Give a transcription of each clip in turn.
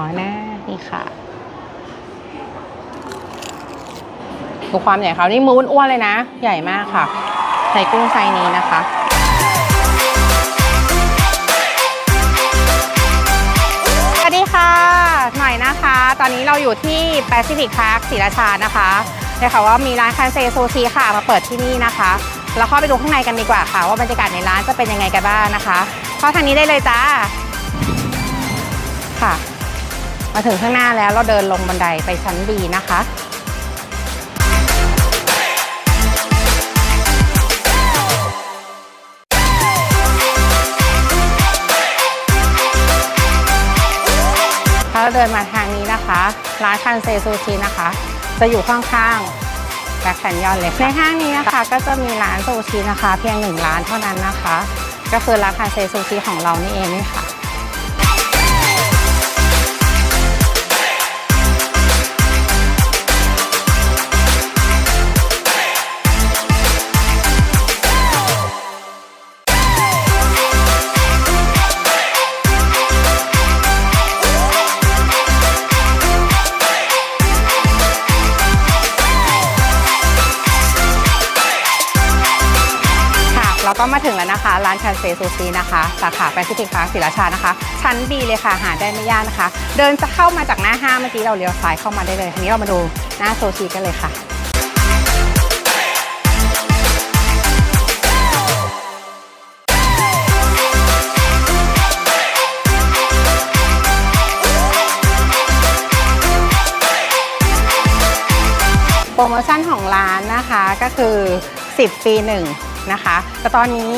อ๋อหน้านี่ค่ะดูความใหญ่เขานี่มืออ้วนๆเลยนะ ใหญ่มากค่ะ ใส่กุ้งไซส์นี้นะคะสวัสดีค่ะหน่อยนะคะ ตอนนี้เราอยู่ที่ Pacific Park ศรีราชานะคะได้ค่ะว่ามีร้านคันเซโซูชิค่ะมาเปิดที่นี่นะคะเราเข้าไปดูข้างในกันดีกว่าค่ะ ว่าบรรยากาศในร้านจะเป็นยังไงกันบ้างนะคะเข้าทางนี้ได้เลยจ้าค่ะ มาถึงข้างหน้าแล้วเราเดินลงบันไดไปชั้นบีนะคะถ้าเราเดินมาทางนี้นะคะ ร้านคันเซซูชินะคะ จะอยู่ข้างๆแบ็คแคนยอนเลยในห้างนี้นะคะ ก็จะมีร้านซูชินะคะ เพียงหนึ่งร้านเท่านั้นนะคะ ก็คือร้านคันเซซูชิของเรานี่เองนี่ค่ะ เราก็มาถึงแล้วนะคะ ร้านคันเซซูชินะคะ สาขาแปซิฟิกพาร์คศรีราชานะคะ ชั้นดีเลยค่ะ หาได้ไม่ยากนะคะ เดินจะเข้ามาจากหน้าห้างเมื่อกี้เราเลี้ยวซ้ายเข้ามาได้เลยทีนี้เรามาดูหน้าโซชิกันเลยค่ะโปรโมชั่นของร้านนะคะก็คือ 10ปี1นะคะ แต่ตอนนี้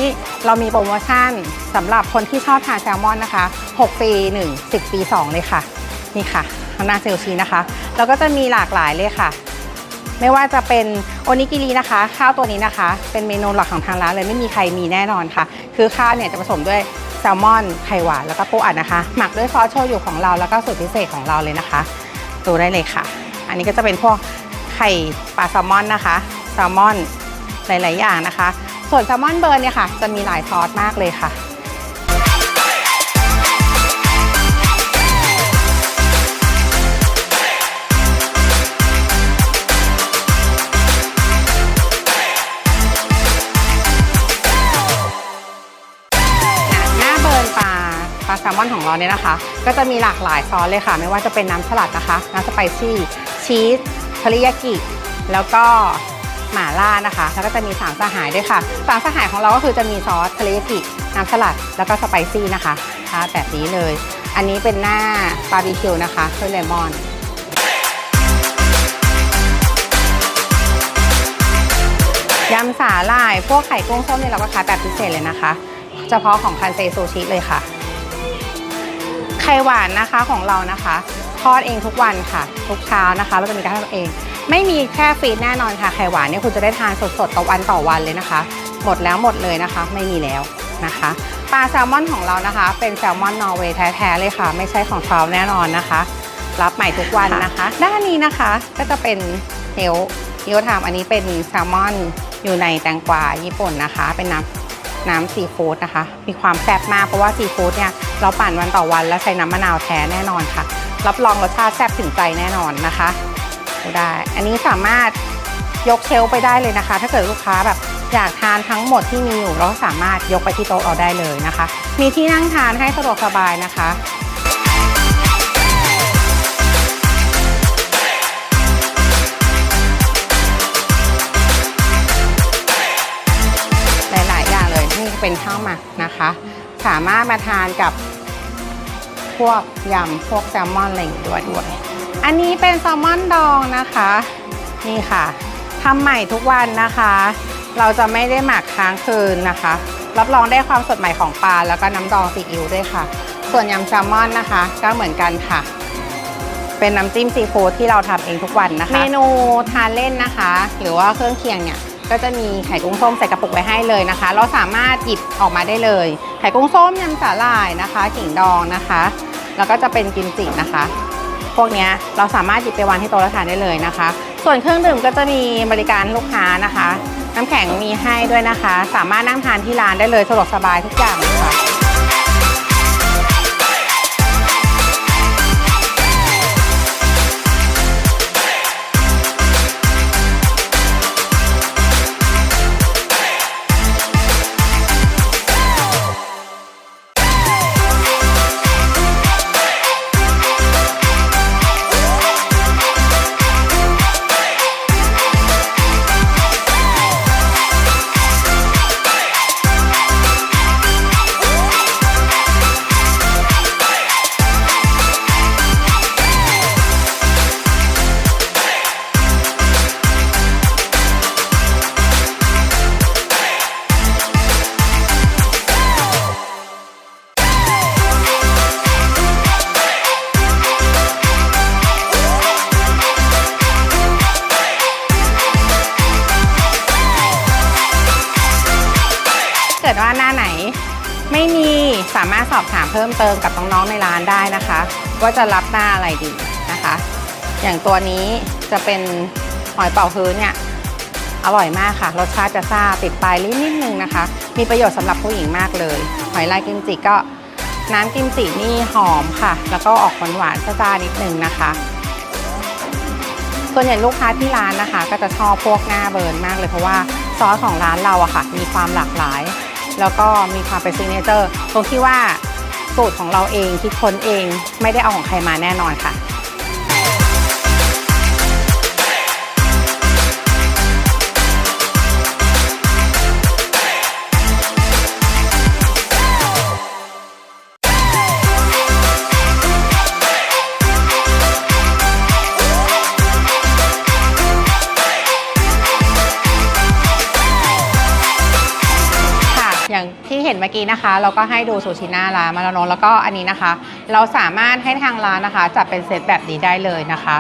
เรามีโปรโมชั่นสำหรับคนที่ชอบทานแซลมอนนะคะ 6 ปี 1 10 ปี 2 เลยค่ะ นี่ค่ะข้างหน้าเซลชีนะคะ แล้วก็จะมีหลากหลายเลยค่ะ ไม่ว่าจะเป็นโอนิกิรินะคะ ข้าวตัวนี้นะคะ เป็นเมนูหลักของทางร้านเลยไม่มีใครมีแน่นอนค่ะ คือข้าวเนี่ยจะผสมด้วยแซลมอน ไข่หวาน แล้วก็ปูอัดนะคะ หมักด้วยซอสโชยุของเรา แล้วก็สูตรพิเศษของเราเลยนะคะ ดูได้เลยค่ะ อันนี้ก็จะเป็นพวกไข่ปลาแซลมอนนะคะ แซลมอนหลาย ๆ อย่างนะคะ ส่วนแซลมอนเบิร์นเนี่ยค่ะ จะมีหลายซอสมากเลยค่ะหน้าเบิร์ปลาปลาแซลมอนของเราเนี่ยนะคะ ก็จะมีหลากหลายซอสเลยค่ะ ไม่ว่าจะเป็นน้ำสลัดนะคะ น้ำสไปซี่ชีสเทริยากิ แล้วก็ หม่าล่านะคะ แล้วก็จะมีสามสหายด้วยค่ะสามสหายของเราก็คือจะมีซอสทริยากิน้ำสลัด แล้วก็สไปซี่นะคะทาแบบนี้เลย อันนี้เป็นหน้าบาร์บีคิวนะคะด้วยเลมอนยำสาหร่าย พวกไข่กุ้งส้มเนี่ยเราก็ขายแบบพิเศษเลยนะคะ เฉพาะของคันเซซูชิเลยค่ะ ไข่หวานนะคะของเรานะคะ ทอดเองทุกวันค่ะ ทุกเช้านะคะ เราจะมีการทอดเองไม่มีแค่ฟรีดแน่นอนค่ะ ไข่หวานเนี่ยคุณจะได้ทานสดๆต่อวันต่อวันเลยนะคะ หมดแล้วหมดเลยนะคะ ไม่มีแล้วนะคะ ปลาแซลมอนของเรานะคะ เป็นแซลมอนนอร์เวย์แท้ๆเลยค่ะ ไม่ใช่ของเราแน่นอนนะคะ รับใหม่ทุกวันนะคะ ด้านนี้นะคะก็จะเป็นเฮลเฮลทามอันนี้เป็นแซลมอนอยู่ในแตงกวาญี่ปุ่นนะคะ เป็นน้ำน้ำซีฟู้ดนะคะ มีความแซ่บมากเพราะว่าซีฟู้ดเนี่ยเราปั่นวันต่อวัน แล้วใช้น้ำมะนาวแท้แน่นอนค่ะ รับรองรสชาติแซ่บถึงใจแน่นอนนะคะ ได้ อันนี้สามารถยกเชลไปได้เลยนะคะ ถ้าเกิดลูกค้าแบบอยากทานทั้งหมดที่มีอยู่เราก็สามารถยกไปที่โต๊ะเราได้เลยนะคะ มีที่นั่งทานให้สะดวกสบายนะคะหลายๆอย่างเลยนี่เป็นข้าวหมักนะคะ สามารถมาทานกับพวกยำพวกแซลมอนอะไรอย่างงี้ด้วยด้วย อันนี้เป็นแซลมอนดองนะคะ นี่ค่ะทำใหม่ทุกวันนะคะ เราจะไม่ได้หมักค้างคืนนะคะ รับรองได้ความสดใหม่ของปลาแล้วก็น้ำดองซีอิ๊วด้วยค่ะ ส่วนยำแซลมอนนะคะ ก็เหมือนกันค่ะ เป็นน้ำจิ้มซีฟู้ดที่เราทำเองทุกวันนะคะ เมนูทานเล่นนะคะ หรือว่าเครื่องเคียงเนี่ยก็จะมีไข่กุ้งส้มใส่กระปุกไว้ให้เลยนะคะ เราสามารถหยิบออกมาได้เลย ไข่กุ้งส้มยำสาหร่ายนะคะ ขิงดองนะคะ แล้วก็จะเป็นกิมจินะคะ วกเนี้เราสามารถหยิบไปวางที่โต๊ะแล้วทานได้เลยนะคะ ส่วนเครื่องดื่มก็จะมีบริการลูกค้านะคะ น้ำแข็งมีให้ด้วยนะคะ สามารถนั่งทานที่ร้านได้เลยสะดวกสบายทุกอย่างเลยค่ะ เพิ่มเติมกับน้องๆในร้านได้นะคะ ว่าจะรับหน้าอะไรดีนะคะ อย่างตัวนี้จะเป็นหอยเป่าฮื้อเนี่ยอร่อยมากค่ะ รสชาติจะซาติดปลายลิ้นนิดนึงนะคะ มีประโยชน์สำหรับผู้หญิงมากเลย หอยลายกิมจิก็น้ำกิมจินี่หอมค่ะ แล้วก็ออกหวานๆซ่าๆนิดนึงนะคะส่วนใหญ่ลูกค้าที่ร้านนะคะ ก็จะชอบพวกหน้าเบิร์นมากเลยเพราะว่าซอสของร้านเราอะค่ะ มีความหลากหลาย แล้วก็มีความเป็นซิกเนเจอร์ตรงที่ว่า สูตรของเราเองคิดค้นเองไม่ได้เอาของใครมาแน่นอนค่ะค่ะ ห็นเมื่อกี้นะคะ เราก็ให้ดูซูชิหน้าร้านมาแล้วเนอะแล้วก็อันนี้นะคะ เราสามารถให้ทางร้านนะคะ จัดเป็นเซตแบบนี้ได้เลยนะคะ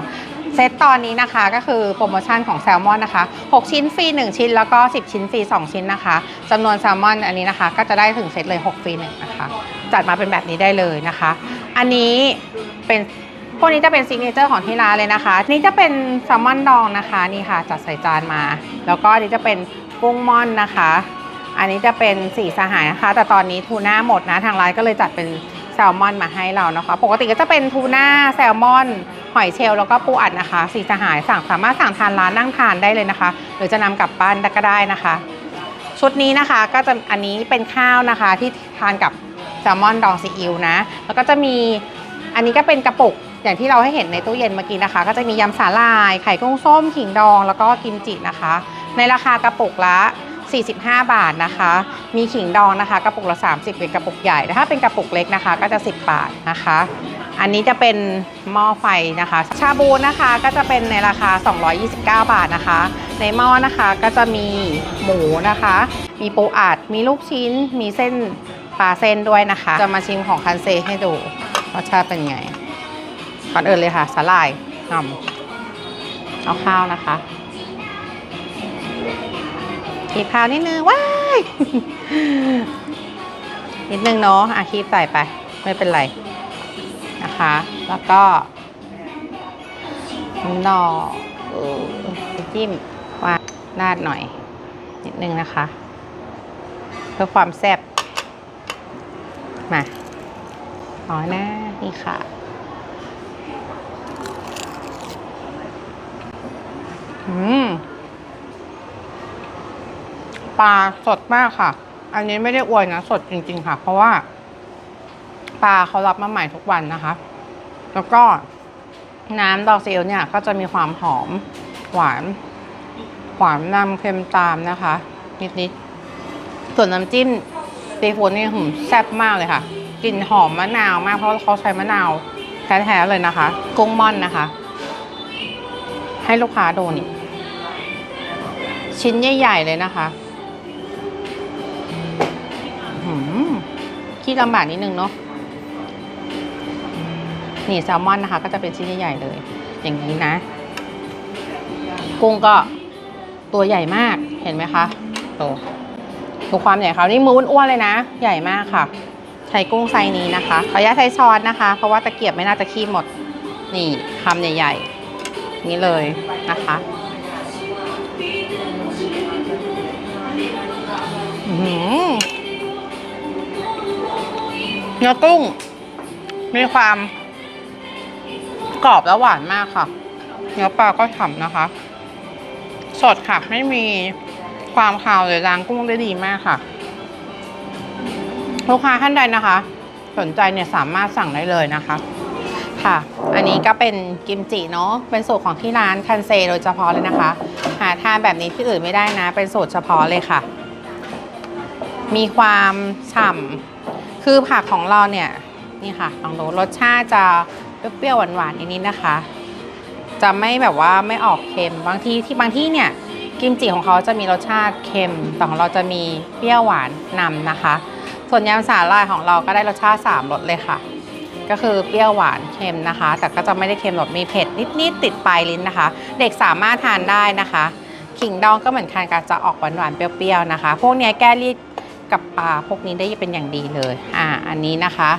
เซตตอนนี้นะคะก็คือโปรโมชั่นของแซลมอนนะคะ 6 ชิ้นฟรี 1 ชิ้น แล้วก็ 10 ชิ้นฟรี 2 ชิ้นนะคะจำนวนแซลมอนอันนี้นะคะ ก็จะได้ถึงเซตเลย 6 ฟรี 1 นะคะ จัดมาเป็นแบบนี้ได้เลยนะคะ อันนี้เป็นพวกนี้จะเป็นซิกเนเจอร์ของที่ร้านเลยนะคะ นี่จะเป็นแซลมอนดองนะคะนี่ค่ะจัดใส่จานมา แล้วก็อันนี้จะเป็นกุ้งม่อนนะคะ อันนี้จะเป็นสีสหายนะคะ แต่ตอนนี้ทูน่าหมดนะ ทางร้านก็เลยจัดเป็นแซลมอนมาให้เรานะคะ ปกติก็จะเป็นทูน่าแซลมอน หอยเชลล์แล้วก็ปูอัดนะคะ สีสหายสั่งสามารถสั่งทานร้านนั่งทานได้เลยนะคะ หรือจะนำกลับบ้านก็ได้นะคะ ชุดนี้นะคะก็จะอันนี้เป็นข้าวนะคะที่ทานกับแซลมอนดองซีอิ๊วนะ แล้วก็จะมีอันนี้ก็เป็นกระปุกอย่างที่เราให้เห็นในตู้เย็นเมื่อกี้นะคะ ก็จะมียำสาลาย ไข่กุ้งส้มขิงดอง แล้วก็กิมจินะคะ ในราคากระปุกละ 45 บาทนะคะ มีขิงดองนะคะ กระปุกละ 30 เป็นกระปุกใหญ่แต่ถ้าเป็นกระปุกเล็กนะคะ ก็จะ 10 บาทนะคะ อันนี้จะเป็นหม้อไฟนะคะ ชาบูนะคะก็จะเป็นในราคา 229 บาทนะคะ ในหม้อนะคะก็จะมีหมูนะคะ มีปูอัด มีลูกชิ้น มีเส้นปลาเส้นด้วยนะคะ จะมาชิมของคันเซให้ดูรสชาติเป็นไงก่อนอื่นเลยค่ะสาหร่ายงำเอาข้าวนะคะ คีบข้าวนิดนึง ว้าย นิดนึงเนาะอะคีบใส่ไป ไม่เป็นไรนะคะ แล้วก็หน่อเออจิ้มว่าดราดหน่อย นิดนึงนะคะ เพื่อความแซ่บมาอ๋อหนะนี่ค่ะอืม ปลาสดมากค่ะ อันนี้ไม่ได้อวยนะสดจริง ๆ ค่ะ เพราะว่า ปลาเขารับมาใหม่ทุกวันนะคะ แล้วก็น้ำดอกซีอิ๊วเนี่ยก็จะมีความหอมหวานหวานนำเค็มตามนะคะ นิดๆ ส่วนน้ำจิ้มซีฟู้ดนี่หืมแซ่บมากเลยค่ะกลิ่นหอมมะนาวมากเพราะเขาใช้มะนาวแท้ๆเลยนะคะ กุ้งม่อนนะคะ ให้ลูกค้าดูนี่ชิ้นใหญ่ ๆ เลยนะคะ ขี้ลำบากนิดนึงเนาะนี่แซลมอนนะคะ ก็จะเป็นชิ้นใหญ่ๆเลย อย่างนี้นะ กุ้งก็ตัวใหญ่มากเห็นไหมคะโตดูความใหญ่เขานี่มืออ้วนๆเลยนะ ใหญ่มากค่ะ ใช้กุ้งไซนี้นะคะขออนุญาตใช้ช้อนนะคะ เพราะว่าตะเกียบไม่น่าจะคีบหมด นี่คำใหญ่ๆนี่เลยนะคะอื้อหือ เนื้อกุ้ง มีความกรอบและหวานมากค่ะ เนื้อปลาก็ฉ่ำนะคะ สดค่ะ ไม่มีความคาวเลยล้างกุ้งได้ดีมากค่ะ ลูกค้าท่านใดนะคะ สนใจเนี่ยสามารถสั่งได้เลยนะคะค่ะ อันนี้ก็เป็นกิมจิเนาะ เป็นสูตรของที่ร้านคันเซโดยเฉพาะเลยนะคะ หาทานแบบนี้ที่อื่นไม่ได้นะ เป็นสูตรเฉพาะเลยค่ะ มีความฉ่ำ คือผักของเราเนี่ยนี่ค่ะลองดูรสชาติจะเปรี้ยวๆหวานๆนิดๆนะคะ จะไม่แบบว่าไม่ออกเค็มบางที่ที่บางที่เนี่ยกิมจิของเขาจะมีรสชาติเค็มแต่ของเราจะมีเปรี้ยวหวานนำนะคะ ส่วนยำสาลายของเราก็ได้รสชาติ 3รสเลยค่ะ ก็คือเปรี้ยวหวานเค็มนะคะ แต่ก็จะไม่ได้เค็มหรอกมีเผ็ดนิดๆติดปลายลิ้นนะคะ เด็กสามารถทานได้นะคะขิงดองก็เหมือนกันก็จะออกหวานๆเปรี้ยวๆนะคะ พวกนี้แก้รีด กับปลาพวกนี้ได้เป็นอย่างดีเลย อ่า อันนี้นะคะ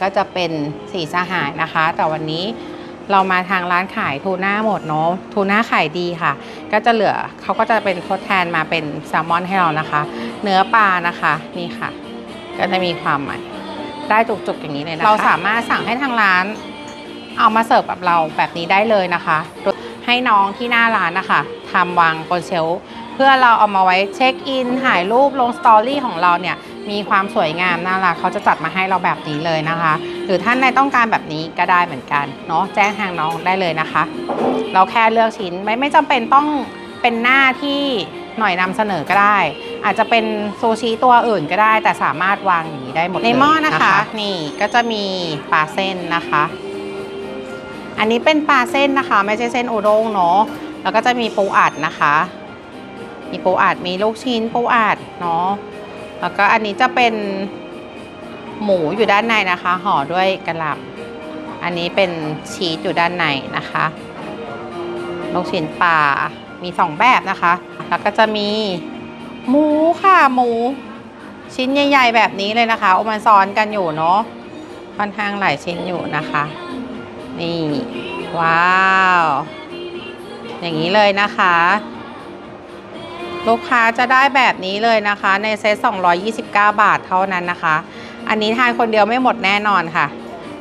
ก็จะเป็นสีสหายนะคะ แต่วันนี้เรามาทางร้านขายทูน่าหมดเนาะทูน่าขายดีค่ะ ก็จะเหลือเขาก็จะเป็นทดแทนมาเป็นแซลมอนให้เรานะคะ เนื้อปลานะคะนี่ค่ะ ก็จะมีความใหม่ได้จุกๆอย่างนี้เลยนะคะ เราสามารถสั่งให้ทางร้าน เอามาเสิร์ฟกับเราแบบนี้ได้เลยนะคะ ให้น้องที่หน้าร้านนะคะทำวางบนเชลฟ์ เพื่อเราเอามาไว้เช็คอินถ่ายรูปลงสตอรี่ของเราเนี่ยมีความสวยงามน่ารักเขาจะจัดมาให้เราแบบนี้เลยนะคะ หรือท่านใดต้องการแบบนี้ก็ได้เหมือนกันเนาะแจ้งทางน้องได้เลยนะคะ เราแค่เลือกชิ้นไม่ไม่จำเป็นต้องเป็นหน้าที่หน่อยนำเสนอก็ได้ อาจจะเป็นซูชิตัวอื่นก็ได้ แต่สามารถวางอย่างนี้ได้หมดเลยในหม้อนะคะ นี่ก็จะมีปลาเส้นนะคะ อันนี้เป็นปลาเส้นนะคะ ไม่ใช่เส้นโอด้งเนาะแล้วก็จะมีปูอัดนะคะ มีปูอัดมีลูกชิ้นปูอัดเนาะแล้วก็อันนี้จะเป็นหมูอยู่ด้านในนะคะห่อด้วยกระหล่ำอันนี้เป็นชีสอยู่ด้านในนะคะลูกชิ้นปลามีสองแบบนะคะ แล้วก็จะมีหมูค่ะหมู ชิ้นใหญ่ ๆ แบบนี้เลยนะคะเอามาซ้อนกันอยู่เนาะค่อนข้างหลายชิ้นอยู่นะคะ นี่ ว้าว อย่างนี้เลยนะคะ ลูกค้าจะได้แบบนี้เลยนะคะ ในเซต229 บาทเท่านั้นนะคะ อันนี้ทานคนเดียวไม่หมดแน่นอนค่ะ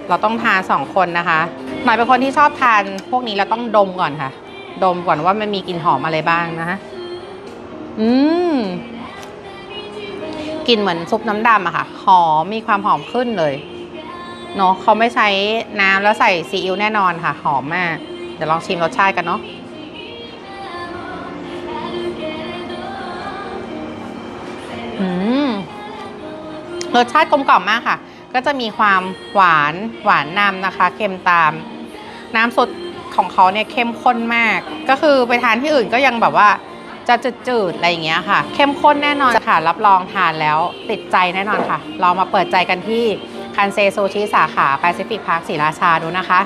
เราต้องทานสองคนนะคะ หน่อยเป็นคนที่ชอบทานพวกนี้เราต้องดมก่อนค่ะ ดมก่อนว่ามันมีกลิ่นหอมอะไรบ้างนะคะอืมกลิ่นเหมือนซุปน้ำดำอะค่ะ หอมมีความหอมขึ้นเลยเนาะเขาไม่ใช้น้ำแล้วใส่ซีอิ๊วแน่นอนค่ะ หอมมาก เดี๋ยวลองชิมรสชาติกันเนาะ รสชาติกลมกล่อมมากค่ะ ก็จะมีความหวานหวานนำนะคะ เค็มตาม น้ำสดของเขาเนี่ยเข้มข้นมาก ก็คือไปทานที่อื่นก็ยังแบบว่า จะจืดๆอะไรอย่างเงี้ยค่ะ เข้มข้นแน่นอนค่ะ รับรองทานแล้วติดใจแน่นอนค่ะ เรามาเปิดใจกันที่คันเซโซชิสาขาแปซิฟิกพาร์คศรีราชาดูนะคะ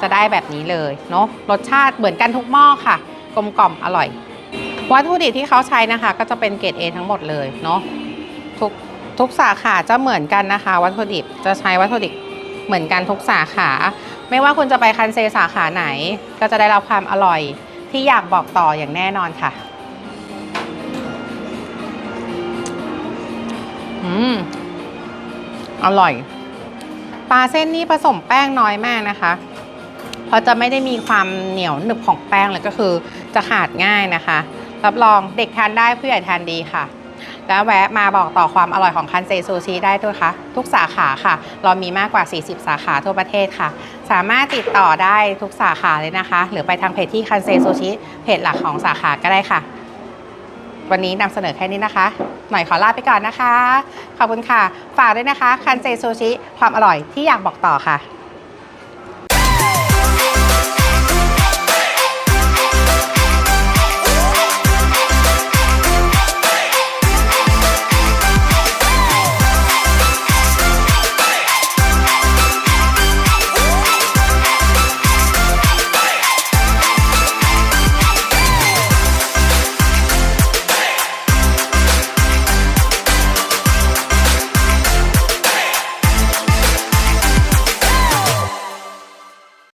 จะได้แบบนี้เลยเนาะรสชาติเหมือนกันทุกหม้อค่ะ กลมกล่อมอร่อย วัตถุดิบที่เขาใช้นะคะ ก็จะเป็นเกรด A ทั้งหมดเลยเนาะทุกทุกสาขาจะเหมือนกันนะคะ วัตถุดิบจะใช้วัตถุดิบเหมือนกันทุกสาขา ไม่ว่าคุณจะไปคันเซสาขาไหน ก็จะได้รับความอร่อยที่อยากบอกต่ออย่างแน่นอนค่ะอืมอร่อยปลาเส้นนี่ผสมแป้งน้อยมากนะคะเพราะจะไม่ได้มีความเหนียวหนึบของแป้งเลยก็คือจะขาดง่ายนะคะ รับรองเด็กทานได้ผู้ใหญ่ทานดีค่ะ แล้วแวะมาบอกต่อความอร่อยของคันเซซูชิได้ด้วยค่ะ ทุกสาขาค่ะ เรามีมากกว่า 40 สาขาทั่วประเทศค่ะ สามารถติดต่อได้ทุกสาขาเลยนะคะ หรือไปทางเพจที่คันเซซูชิเพจหลักของสาขาก็ได้ค่ะ วันนี้นำเสนอแค่นี้นะคะ หน่อยขอลาไปก่อนนะคะ ขอบคุณค่ะ ฝากด้วยนะคะคันเซซูชิความอร่อยที่อยากบอกต่อค่ะ